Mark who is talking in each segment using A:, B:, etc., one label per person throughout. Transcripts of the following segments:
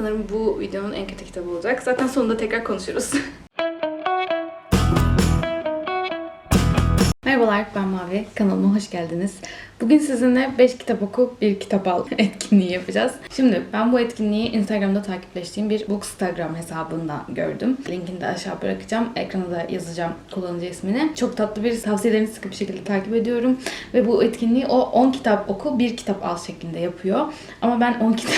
A: Sanırım bu videonun en kötü kitabı olacak. Zaten sonunda tekrar konuşuruz. Merhabalar ben Mavi. Kanalıma hoş geldiniz. Bugün sizinle 5 kitap oku, 1 kitap al etkinliği yapacağız. Şimdi ben bu etkinliği Instagram'da takipleştiğim bir Bookstagram hesabından gördüm. Linkini de aşağı bırakacağım. Ekrana da yazacağım kullanıcı ismini. Çok tatlı bir tavsiyelerini sıkı bir şekilde takip ediyorum. Ve bu etkinliği o 10 kitap oku, 1 kitap al şeklinde yapıyor. Ama ben 10 kitap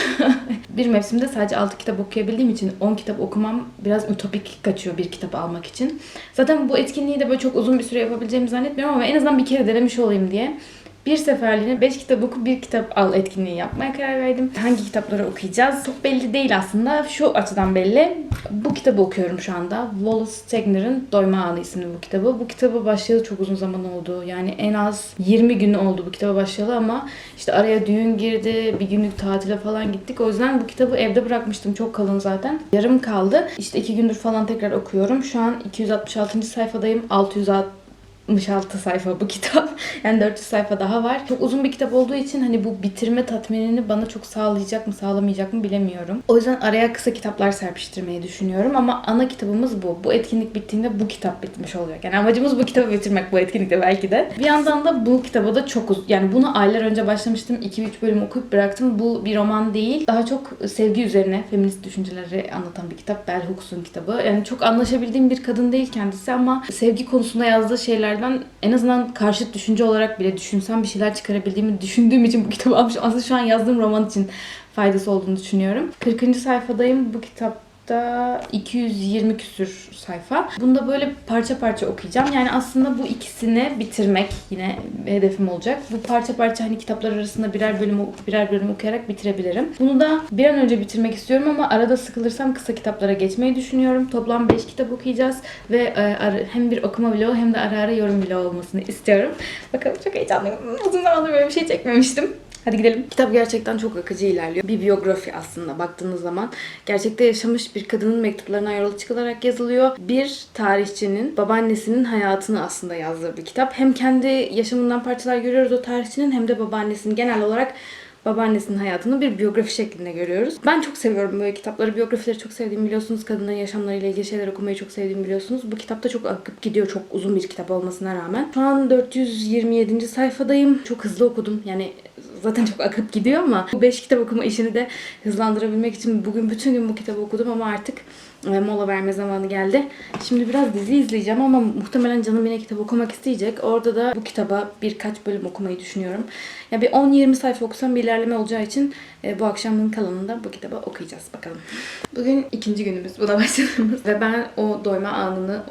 A: bir mevsimde sadece 6 kitap okuyabildiğim için 10 kitap okumam biraz ütopik kaçıyor bir kitap almak için. Zaten bu etkinliği de böyle çok uzun bir süre yapabileceğimi zannetmiyorum ama en azından bir kere denemiş olayım diye bir seferliğine 5 kitap oku, bir kitap al etkinliği yapmaya karar verdim. Hangi kitapları okuyacağız? Çok belli değil aslında. Şu açıdan belli. Bu kitabı okuyorum şu anda. Wallace Stegner'ın Doyma Anı isimli bu kitabı. Bu kitabı başlayalı çok uzun zaman oldu. Yani en az 20 gün oldu bu kitaba başlayalı ama işte araya düğün girdi. Bir günlük tatile falan gittik. O yüzden bu kitabı evde bırakmıştım. Çok kalın zaten. Yarım kaldı. İşte 2 gündür falan tekrar okuyorum. Şu an 266. sayfadayım. 660 66 sayfa bu kitap. Yani 400 sayfa daha var. Çok uzun bir kitap olduğu için hani bu bitirme tatminini bana çok sağlayacak mı sağlamayacak mı bilemiyorum. O yüzden araya kısa kitaplar serpiştirmeyi düşünüyorum ama ana kitabımız bu. Bu etkinlik bittiğinde bu kitap bitmiş olacak. Yani amacımız bu kitabı bitirmek bu etkinlikte belki de. Bir yandan da bu kitaba da çok uzun. Yani bunu aylar önce başlamıştım. 2-3 bölüm okuyup bıraktım. Bu bir roman değil. Daha çok sevgi üzerine feminist düşünceleri anlatan bir kitap. Bell Hooks'un kitabı. Yani çok anlaşabildiğim bir kadın değil kendisi ama sevgi konusunda yazdığı şeylerden en azından karşıt düşünce olarak bile düşünsem bir şeyler çıkarabildiğimi düşündüğüm için bu kitabı almışım. Aslında şu an yazdığım roman için faydası olduğunu düşünüyorum. 40. sayfadayım. Bu kitapta 220 küsür sayfa. Bunda böyle parça parça okuyacağım. Yani aslında bu ikisini bitirmek yine hedefim olacak. Bu parça parça hani kitaplar arasında birer bölüm birer bölüm okuyarak bitirebilirim. Bunu da bir an önce bitirmek istiyorum ama arada sıkılırsam kısa kitaplara geçmeyi düşünüyorum. Toplam 5 kitap okuyacağız ve e, hem bir okuma vlogu hem de ara ara yorum vlogu olmasını istiyorum. Bakalım çok heyecanlıyım. Uzun zamandır böyle bir şey çekmemiştim. Hadi gidelim. Kitap gerçekten çok akıcı ilerliyor. Bir biyografi aslında baktığınız zaman. Gerçekte yaşamış bir kadının mektuplarına yola çıkılarak yazılıyor. Bir tarihçinin babaannesinin hayatını aslında yazdığı bir kitap. Hem kendi yaşamından parçalar görüyoruz o tarihçinin hem de babaannesinin genel olarak babaannesinin hayatını bir biyografi şeklinde görüyoruz. Ben çok seviyorum böyle kitapları. Biyografileri çok sevdiğimi biliyorsunuz. Kadınların yaşamlarıyla ilgili şeyler okumayı çok sevdiğimi biliyorsunuz. Bu kitapta çok akıp gidiyor. Çok uzun bir kitap olmasına rağmen. Şu an 427. sayfadayım. Çok hızlı okudum. Yani zaten çok akıp gidiyor ama bu 5 kitap okuma işini de hızlandırabilmek için bugün bütün gün bu kitabı okudum ama artık e, mola verme zamanı geldi. Şimdi biraz dizi izleyeceğim ama muhtemelen canım yine kitap okumak isteyecek. Orada da bu kitaba birkaç bölüm okumayı düşünüyorum. Ya bir 10-20 sayfa okusam bir ilerleme olacağı için e, bu akşamın kalanında bu kitabı okuyacağız bakalım. Bugün ikinci günümüz buna başladığımız ve ben o doyma anını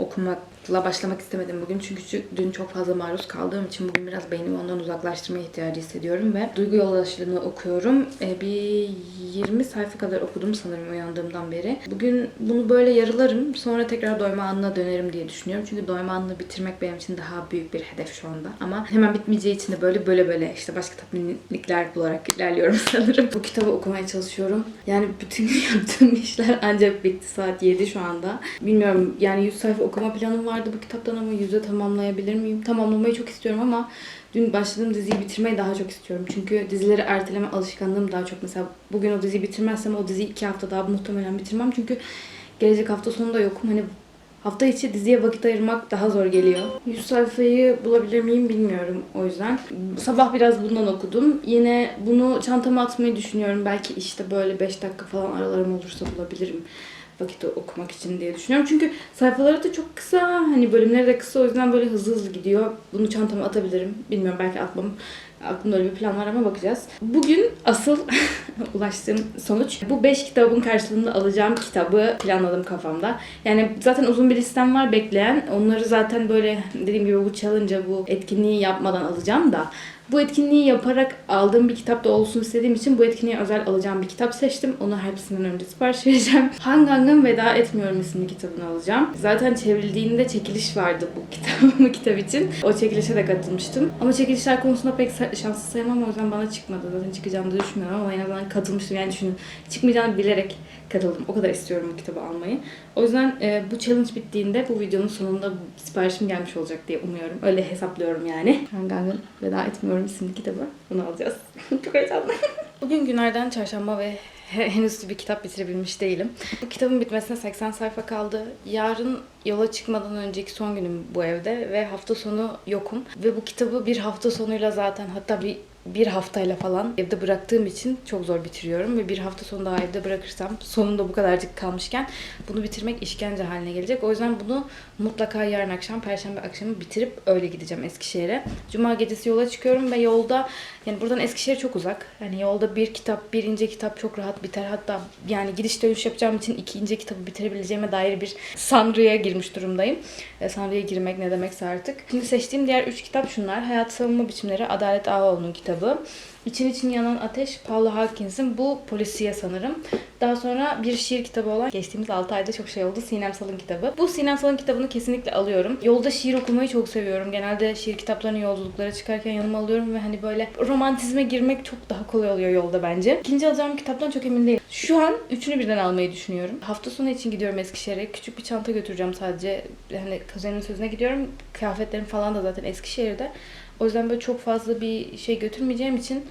A: okumakla başlamak istemedim bugün çünkü çü- dün çok fazla maruz kaldığım için bugün biraz beynimi ondan uzaklaştırmaya ihtiyacı hissediyorum ve duygu yoldaşlığını okuyorum. E, bir 20 sayfa kadar okudum sanırım uyandığımdan beri. Bugün bunu böyle yarılarım sonra tekrar doyma anına dönerim diye düşünüyorum. Çünkü doyma anını bitirmek benim için daha büyük bir hedef şu anda. Ama hemen bitmeyeceği için de böyle böyle böyle işte başka tatminlikler bularak ilerliyorum sanırım. Bu kitabı okumaya çalışıyorum. Yani bütün yaptığım işler ancak bitti. Saat 7 şu anda. Bilmiyorum yani 100 sayfa okuma planım vardı bu kitaptan ama 100'e tamamlayabilir miyim? Tamamlamayı çok istiyorum ama Dün başladığım diziyi bitirmeyi daha çok istiyorum. Çünkü dizileri erteleme alışkanlığım daha çok. Mesela bugün o diziyi bitirmezsem o diziyi iki hafta daha muhtemelen bitirmem. Çünkü gelecek hafta sonunda yokum. Hani hafta içi diziye vakit ayırmak daha zor geliyor. 100 sayfayı bulabilir miyim bilmiyorum o yüzden. Sabah biraz bundan okudum. Yine bunu çantama atmayı düşünüyorum. Belki işte böyle 5 dakika falan aralarım olursa bulabilirim vakit okumak için diye düşünüyorum. Çünkü sayfaları da çok kısa. Hani bölümleri de kısa o yüzden böyle hızlı hızlı gidiyor. Bunu çantama atabilirim. Bilmiyorum belki atmam. Aklımda öyle bir plan var ama bakacağız. Bugün asıl ulaştığım sonuç bu 5 kitabın karşılığında alacağım kitabı planladım kafamda. Yani zaten uzun bir listem var bekleyen. Onları zaten böyle dediğim gibi bu challenge'a bu etkinliği yapmadan alacağım da bu etkinliği yaparak aldığım bir kitap da olsun istediğim için bu etkinliğe özel alacağım bir kitap seçtim. Onu hepsinden önce sipariş vereceğim. Hangang'ın Veda Etmiyorum isimli kitabını alacağım. Zaten çevrildiğinde çekiliş vardı bu kitap, bu kitap için. O çekilişe de katılmıştım. Ama çekilişler konusunda pek şanslı sayamam o yüzden bana çıkmadı. Zaten çıkacağını da düşünmüyorum ama en azından katılmıştım. Yani düşünün çıkmayacağını bilerek katıldım. O kadar istiyorum bu kitabı almayı. O yüzden e, bu challenge bittiğinde bu videonun sonunda siparişim gelmiş olacak diye umuyorum. Öyle hesaplıyorum yani. Hangang'ın Veda Etmiyorum isimli kitabı. Bunu alacağız. Çok heyecanlıyım. Bugün günlerden çarşamba ve he- henüz bir kitap bitirebilmiş değilim. Bu kitabın bitmesine 80 sayfa kaldı. Yarın yola çıkmadan önceki son günüm bu evde ve hafta sonu yokum. Ve bu kitabı bir hafta sonuyla zaten hatta bir bir haftayla falan evde bıraktığım için çok zor bitiriyorum ve bir hafta sonu daha evde bırakırsam sonunda bu kadarcık kalmışken bunu bitirmek işkence haline gelecek. O yüzden bunu mutlaka yarın akşam perşembe akşamı bitirip öyle gideceğim Eskişehir'e. Cuma gecesi yola çıkıyorum ve yolda yani buradan Eskişehir çok uzak. Hani yolda bir kitap, bir ince kitap çok rahat biter. Hatta yani gidiş dönüş yapacağım için iki ince kitabı bitirebileceğime dair bir sanrıya girmiş durumdayım. E, sanrıya girmek ne demekse artık. Şimdi seçtiğim diğer üç kitap şunlar. Hayat Savunma Biçimleri Adalet Ağaoğlu'nun kitabı. İçin için Yanan Ateş, Paula Hawkins'in bu polisiye sanırım. Daha sonra bir şiir kitabı olan geçtiğimiz 6 ayda çok şey oldu. Sinem Sal'ın kitabı. Bu Sinem Sal'ın kitabını kesinlikle alıyorum. Yolda şiir okumayı çok seviyorum. Genelde şiir kitaplarını yolculuklara çıkarken yanıma alıyorum ve hani böyle romantizme girmek çok daha kolay oluyor yolda bence. İkinci alacağım kitaptan çok emin değilim. Şu an üçünü birden almayı düşünüyorum. Hafta sonu için gidiyorum Eskişehir'e. Küçük bir çanta götüreceğim sadece. Hani kuzenimin sözüne gidiyorum. Kıyafetlerim falan da zaten Eskişehir'de. O yüzden böyle çok fazla bir şey götürmeyeceğim için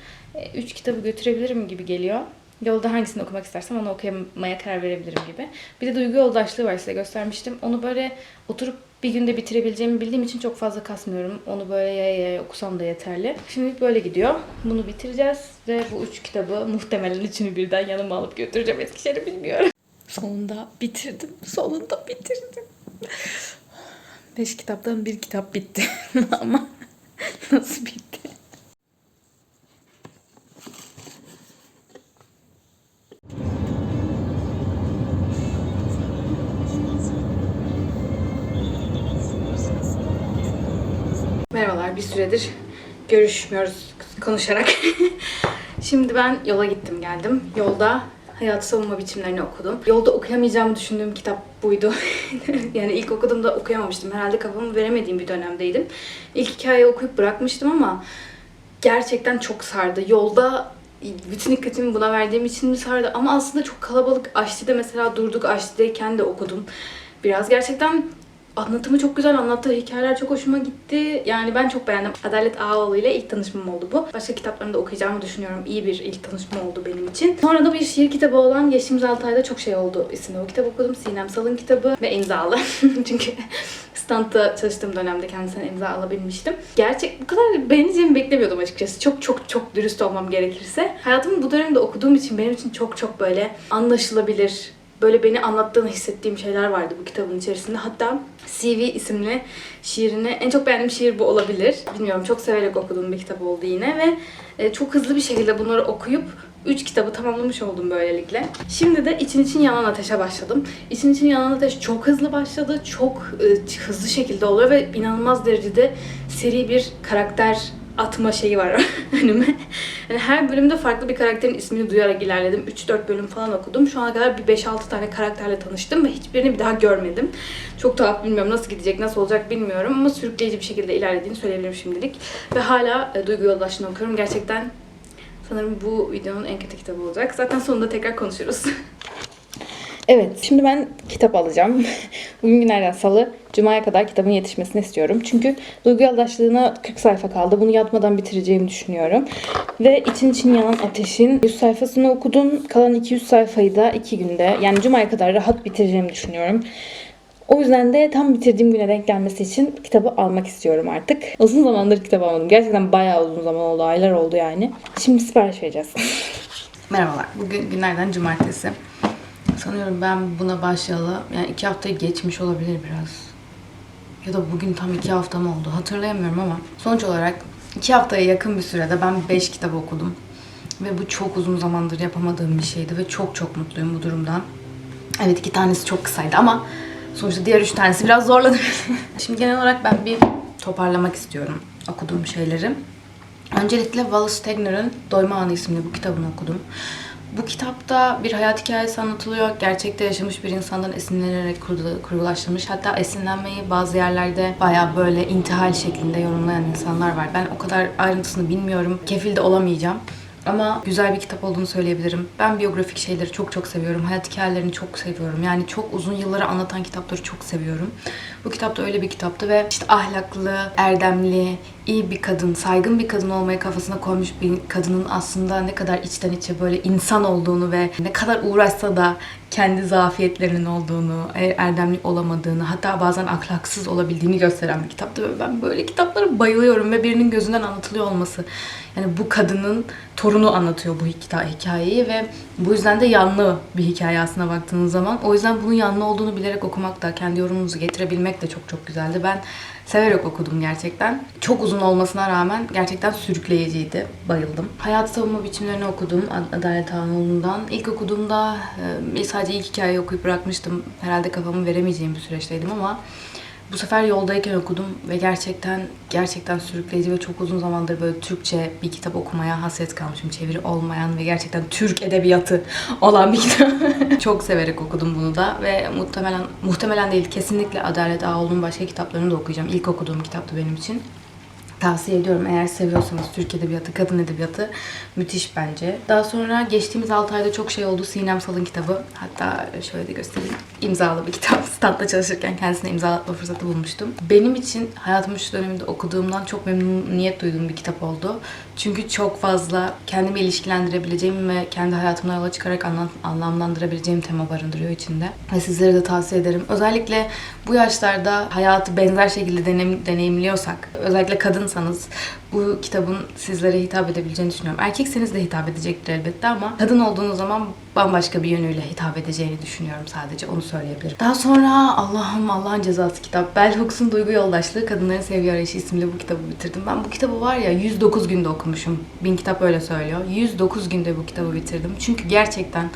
A: 3 kitabı götürebilirim gibi geliyor. Yolda hangisini okumak istersem onu okumaya karar verebilirim gibi. Bir de duygu yoldaşlığı var size göstermiştim. Onu böyle oturup bir günde bitirebileceğimi bildiğim için çok fazla kasmıyorum. Onu böyle yaya yaya okusam da yeterli. Şimdi böyle gidiyor. Bunu bitireceğiz ve bu üç kitabı muhtemelen üçünü birden yanıma alıp götüreceğim Eskişehir'e bilmiyorum. Sonunda bitirdim. Sonunda bitirdim. Beş kitaptan bir kitap bitti. Ama nasıl bitti? Merhabalar, bir süredir görüşmüyoruz konuşarak. Şimdi ben yola gittim geldim. Yolda hayat savunma biçimlerini okudum. Yolda okuyamayacağımı düşündüğüm kitap buydu. yani ilk okuduğumda okuyamamıştım. Herhalde kafamı veremediğim bir dönemdeydim. İlk hikayeyi okuyup bırakmıştım ama gerçekten çok sardı. Yolda bütün dikkatimi buna verdiğim için mi sardı? Ama aslında çok kalabalık. Aşti'de mesela durduk. Aşti'deyken de okudum. Biraz gerçekten anlatımı çok güzel. Anlattığı hikayeler çok hoşuma gitti. Yani ben çok beğendim. Adalet Ağaoğlu ile ilk tanışmam oldu bu. Başka kitaplarını da okuyacağımı düşünüyorum. İyi bir ilk tanışma oldu benim için. Sonra da bir şiir kitabı olan Yeşimiz Altay'da çok şey oldu isimli o kitap okudum. Sinem Sal'ın kitabı ve imzalı. Çünkü standta çalıştığım dönemde kendisine imza alabilmiştim. Gerçek bu kadar beğeneceğimi beklemiyordum açıkçası. Çok çok çok dürüst olmam gerekirse. Hayatımın bu dönemde okuduğum için benim için çok çok böyle anlaşılabilir, böyle beni anlattığını hissettiğim şeyler vardı bu kitabın içerisinde. Hatta CV isimli şiirini en çok beğendiğim şiir bu olabilir. Bilmiyorum çok severek okuduğum bir kitap oldu yine ve e, çok hızlı bir şekilde bunları okuyup 3 kitabı tamamlamış oldum böylelikle. Şimdi de İçin İçin Yanan Ateş'e başladım. İçin İçin Yanan Ateş çok hızlı başladı. Çok e, hızlı şekilde oluyor ve inanılmaz derecede seri bir karakter atma şeyi var önüme. Yani her bölümde farklı bir karakterin ismini duyarak ilerledim. 3-4 bölüm falan okudum. Şu ana kadar bir 5-6 tane karakterle tanıştım ve hiçbirini bir daha görmedim. Çok tuhaf bilmiyorum nasıl gidecek, nasıl olacak bilmiyorum ama sürükleyici bir şekilde ilerlediğini söyleyebilirim şimdilik. Ve hala e, Duygu Yoldaşı'nı okuyorum. Gerçekten sanırım bu videonun en kötü kitabı olacak. Zaten sonunda tekrar konuşuruz. Evet, şimdi ben kitap alacağım. Bugün günlerden salı, cumaya kadar kitabın yetişmesini istiyorum. Çünkü duygu yoldaşlığına 40 sayfa kaldı. Bunu yatmadan bitireceğimi düşünüyorum. Ve için için yanan ateşin 100 sayfasını okudum. Kalan 200 sayfayı da 2 günde, yani cumaya kadar rahat bitireceğimi düşünüyorum. O yüzden de tam bitirdiğim güne denk gelmesi için kitabı almak istiyorum artık. Uzun zamandır kitap almadım. Gerçekten bayağı uzun zaman oldu, aylar oldu yani. Şimdi sipariş vereceğiz. Merhabalar, bugün günlerden cumartesi. Sanıyorum ben buna başlayalı yani iki haftayı geçmiş olabilir biraz. Ya da bugün tam iki hafta mı oldu hatırlayamıyorum ama sonuç olarak iki haftaya yakın bir sürede ben beş kitap okudum. Ve bu çok uzun zamandır yapamadığım bir şeydi ve çok çok mutluyum bu durumdan. Evet iki tanesi çok kısaydı ama sonuçta diğer üç tanesi biraz zorladı. Şimdi genel olarak ben bir toparlamak istiyorum okuduğum şeyleri. Öncelikle Wallace Stegner'ın Doyma Anı isimli bu kitabını okudum. Bu kitapta bir hayat hikayesi anlatılıyor. Gerçekte yaşamış bir insandan esinlenerek kurdu-. Hatta esinlenmeyi bazı yerlerde bayağı böyle intihal şeklinde yorumlayan insanlar var. Ben o kadar ayrıntısını bilmiyorum. Kefil de olamayacağım. Ama güzel bir kitap olduğunu söyleyebilirim. Ben biyografik şeyleri çok çok seviyorum. Hayat hikayelerini çok seviyorum. Yani çok uzun yılları anlatan kitapları çok seviyorum. Bu kitap da öyle bir kitaptı ve işte ahlaklı, erdemli, iyi bir kadın, saygın bir kadın olmayı kafasına koymuş bir kadının aslında ne kadar içten içe böyle insan olduğunu ve ne kadar uğraşsa da kendi zafiyetlerinin olduğunu, erdemli olamadığını, hatta bazen ahlaksız olabildiğini gösteren bir kitaptı ve ben böyle kitaplara bayılıyorum ve birinin gözünden anlatılıyor olması. Yani bu kadının torunu anlatıyor bu hika- hikayeyi ve bu yüzden de yanlı bir hikaye aslına baktığınız zaman. O yüzden bunun yanlı olduğunu bilerek okumak da, kendi yorumunuzu getirebilmek de çok çok güzeldi. Ben severek okudum gerçekten. Çok uzun olmasına rağmen gerçekten sürükleyiciydi. Bayıldım. Hayat savunma biçimlerini okudum Ad- Adalet Ağaoğlu'ndan. İlk okuduğumda sadece ilk hikayeyi okuyup bırakmıştım. Herhalde kafamı veremeyeceğim bir süreçteydim ama bu sefer yoldayken okudum ve gerçekten gerçekten sürükleyici ve çok uzun zamandır böyle Türkçe bir kitap okumaya hasret kalmışım. Çeviri olmayan ve gerçekten Türk edebiyatı olan bir kitap. çok severek okudum bunu da ve muhtemelen muhtemelen değil kesinlikle Adalet Ağaoğlu'nun başka kitaplarını da okuyacağım. İlk okuduğum kitaptı benim için. Tavsiye ediyorum eğer seviyorsanız Türk Edebiyatı, Kadın Edebiyatı müthiş bence. Daha sonra geçtiğimiz 6 ayda çok şey oldu. Sinem Sal'ın kitabı. Hatta şöyle de göstereyim. İmzalı bir kitap. Standta çalışırken kendisine imzalatma fırsatı bulmuştum. Benim için hayatımın şu döneminde okuduğumdan çok memnuniyet duyduğum bir kitap oldu. Çünkü çok fazla kendimi ilişkilendirebileceğim ve kendi hayatımdan yola çıkarak anlam- anlamlandırabileceğim tema barındırıyor içinde. Ve sizlere de tavsiye ederim. Özellikle bu yaşlarda hayatı benzer şekilde deneyim- deneyimliyorsak, özellikle kadınsanız bu kitabın sizlere hitap edebileceğini düşünüyorum. Erkekseniz de hitap edecektir elbette ama kadın olduğunuz zaman bambaşka bir yönüyle hitap edeceğini düşünüyorum sadece. Onu söyleyebilirim. Daha sonra Allah'ım Allah'ın cezası kitap. Bell Hooks'un Duygu Yoldaşlığı Kadınların Sevgi Arayışı isimli bu kitabı bitirdim. Ben bu kitabı var ya 109 günde okumuşum. Bin kitap öyle söylüyor. 109 günde bu kitabı bitirdim. Çünkü gerçekten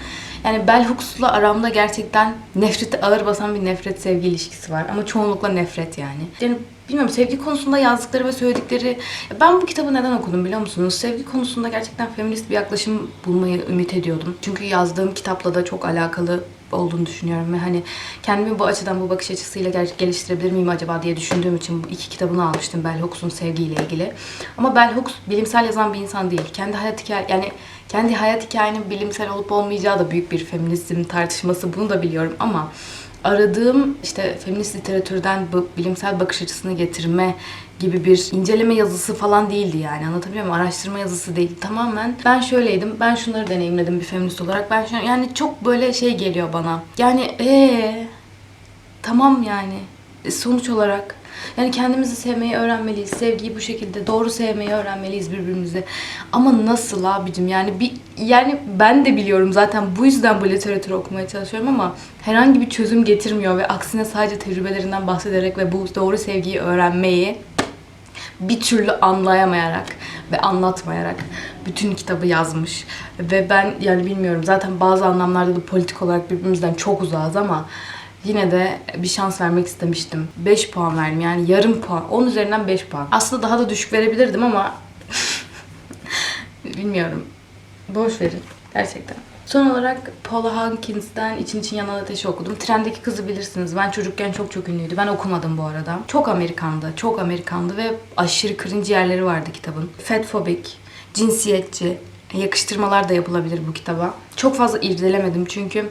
A: yani Bell Hooks'la aramda gerçekten nefreti ağır basan bir nefret sevgi ilişkisi var. Ama çoğunlukla nefret yani. Yani bilmiyorum sevgi konusunda yazdıkları ve söyledikleri ben bu kitabı neden okudum biliyor musunuz? Sevgi konusunda gerçekten feminist bir yaklaşım bulmayı ümit ediyordum. Çünkü yazdığım kitapla da çok alakalı olduğunu düşünüyorum ve hani kendimi bu açıdan bu bakış açısıyla ger- geliştirebilir miyim acaba diye düşündüğüm için bu iki kitabını almıştım Bell Hooks'un sevgiyle ilgili. Ama Bell Hooks bilimsel yazan bir insan değil. Kendi hayat hikaye yani kendi hayat hikayenin bilimsel olup olmayacağı da büyük bir feminizm tartışması bunu da biliyorum ama aradığım işte feminist literatürden bu bilimsel bakış açısını getirme gibi bir inceleme yazısı falan değildi yani anlatabiliyor muyum? Araştırma yazısı değil. Tamamen ben şöyleydim. Ben şunları deneyimledim bir feminist olarak. Ben şu yani çok böyle şey geliyor bana. Yani ee tamam yani E, sonuç olarak yani kendimizi sevmeyi öğrenmeliyiz. Sevgiyi bu şekilde doğru sevmeyi öğrenmeliyiz birbirimizi. Ama nasıl abicim? Yani bir yani ben de biliyorum zaten bu yüzden bu literatürü okumaya çalışıyorum ama herhangi bir çözüm getirmiyor ve aksine sadece tecrübelerinden bahsederek ve bu doğru sevgiyi öğrenmeyi bir türlü anlayamayarak ve anlatmayarak bütün kitabı yazmış. Ve ben yani bilmiyorum zaten bazı anlamlarda da politik olarak birbirimizden çok uzağız ama yine de bir şans vermek istemiştim. 5 puan verdim yani yarım puan. 10 üzerinden 5 puan. Aslında daha da düşük verebilirdim ama bilmiyorum. Boş verin gerçekten. Son olarak Paula Hankins'ten İçin İçin Yanan Ateşi okudum. Trendeki kızı bilirsiniz. Ben çocukken çok çok ünlüydü. Ben okumadım bu arada. Çok Amerikandı. Çok Amerikandı ve aşırı cringe yerleri vardı kitabın. Fatfobik, cinsiyetçi, yakıştırmalar da yapılabilir bu kitaba. Çok fazla irdelemedim çünkü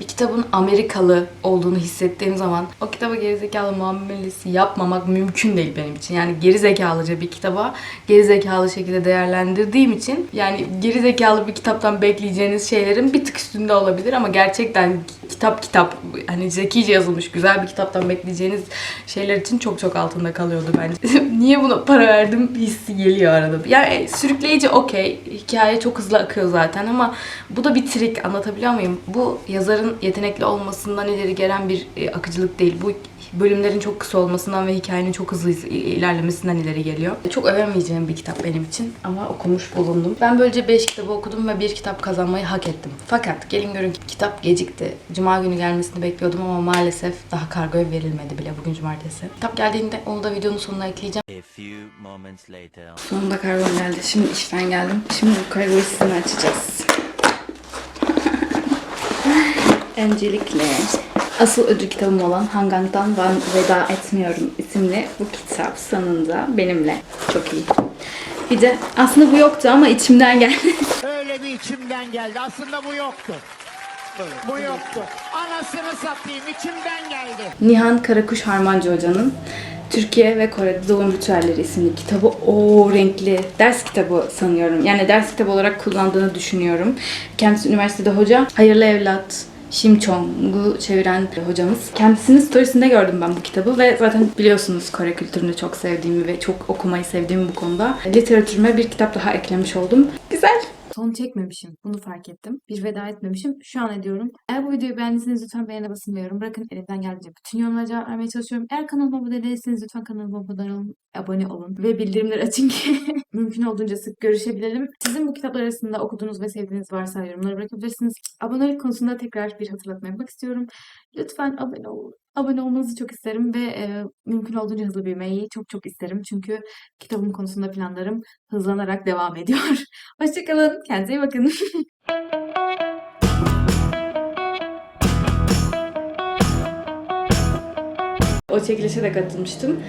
A: bir kitabın Amerikalı olduğunu hissettiğim zaman o kitaba gerizekalı muamelesi yapmamak mümkün değil benim için. Yani gerizekalıca bir kitaba gerizekalı şekilde değerlendirdiğim için yani gerizekalı bir kitaptan bekleyeceğiniz şeylerin bir tık üstünde olabilir ama gerçekten kitap kitap hani zekice yazılmış güzel bir kitaptan bekleyeceğiniz şeyler için çok çok altında kalıyordu bence. Niye buna para verdim hissi geliyor arada. Yani sürükleyici okey. Hikaye çok hızlı akıyor zaten ama bu da bir trik anlatabiliyor muyum? Bu yazarın yetenekli olmasından ileri gelen bir e, akıcılık değil. Bu bölümlerin çok kısa olmasından ve hikayenin çok hızlı ilerlemesinden ileri geliyor. Çok övemeyeceğim bir kitap benim için ama okumuş bulundum. Ben böylece 5 kitabı okudum ve bir kitap kazanmayı hak ettim. Fakat gelin görün ki kitap gecikti. Cuma günü gelmesini bekliyordum ama maalesef daha kargoya verilmedi bile bugün cumartesi. Kitap geldiğinde onu da videonun sonuna ekleyeceğim.
B: A few moments later.
A: Sonunda kargom geldi. Şimdi işten geldim. Şimdi bu kargoyu sizinle açacağız. Öncelikle asıl ödül kitabım olan Hangang'dan Veda Etmiyorum isimli bu kitap sonunda benimle. Çok iyi. Bir de aslında bu yoktu ama içimden geldi.
C: böyle bir içimden geldi. Aslında bu yoktu. Bu yoktu. Anasını satayım içimden geldi.
A: Nihan Karakuş Harmancı Hoca'nın Türkiye ve Kore'de Doğum Ritüelleri isimli kitabı o renkli ders kitabı sanıyorum. Yani ders kitabı olarak kullandığını düşünüyorum. Kendisi üniversitede hoca. Hayırlı Evlat, Shim Chong'u çeviren hocamız. Kendisinin storiesinde gördüm ben bu kitabı ve zaten biliyorsunuz Kore kültürünü çok sevdiğimi ve çok okumayı sevdiğimi bu konuda. Literatürüme bir kitap daha eklemiş oldum. Güzel. Son çekmemişim. Bunu fark ettim. Bir veda etmemişim. Şu an ediyorum. Eğer bu videoyu beğendiyseniz lütfen beğene basın ve yorum bırakın. Elimden geldiğince bütün yorumlara cevap vermeye çalışıyorum. Eğer kanalıma abone değilseniz lütfen kanalıma abone olun, abone olun ve bildirimleri açın ki mümkün olduğunca sık görüşebilelim. Sizin bu kitaplar arasında okuduğunuz ve sevdiğiniz varsa yorumlara bırakabilirsiniz. Abonelik konusunda tekrar bir hatırlatma yapmak istiyorum. Lütfen abone olun. Abone olmanızı çok isterim ve e, mümkün olduğunca hızlı büyümeyi çok çok isterim. Çünkü kitabım konusunda planlarım hızlanarak devam ediyor. Hoşçakalın. Kendinize iyi bakın. o çekilişe de katılmıştım.